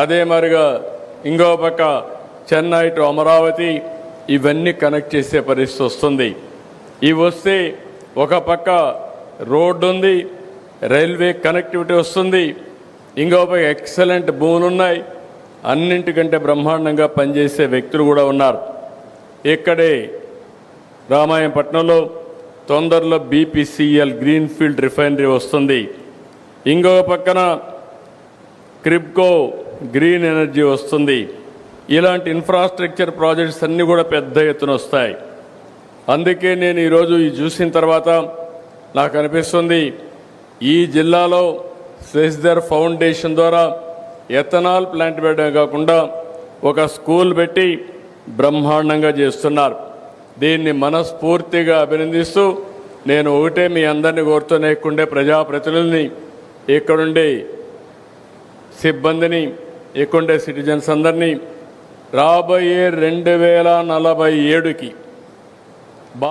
అదే మరిగా ఇంకో పక్క చెన్నై టు అమరావతి ఇవన్నీ కనెక్ట్ చేసే పరిస్థితి వస్తుంది. ఇవి వస్తే ఒక పక్క రోడ్డు ఉంది రైల్వే కనెక్టివిటీ వస్తుంది ఇంకో పక్క ఎక్సలెంట్ భూములు ఉన్నాయి అన్నింటికంటే బ్రహ్మాండంగా పనిచేసే వ్యక్తులు కూడా ఉన్నారు. ఇక్కడే రామాయణపట్నంలో తొందరలో బీపీసీఎల్ గ్రీన్ ఫీల్డ్ రిఫైనరీ వస్తుంది. ఇంకో పక్కన క్రిప్కో గ్రీన్ ఎనర్జీ వస్తుంది. ఇలాంటి ఇన్ఫ్రాస్ట్రక్చర్ ప్రాజెక్ట్స్ అన్నీ కూడా పెద్ద ఎత్తున వస్తాయి. అందుకే నేను ఈరోజు ఈ చూసిన తర్వాత నాకు అనిపిస్తుంది ఈ జిల్లాలో శశిధర్ ఫౌండేషన్ ద్వారా ఎథనాల్ ప్లాంట్ పెట్టడం కాకుండా ఒక స్కూల్ పెట్టి బ్రహ్మాండంగా చేస్తున్నారు. దీన్ని మనస్ఫూర్తిగా అభినందిస్తూ నేను ఒకటే మీ అందరినీ కోరుతూనే ఇక్కడుండే ప్రజాప్రతినిధుల్ని ఇక్కడుండే సిబ్బందిని ఎక్కువ సిటిజన్స్ అందరినీ రాబోయే రెండు వేల నలభై ఏడుకి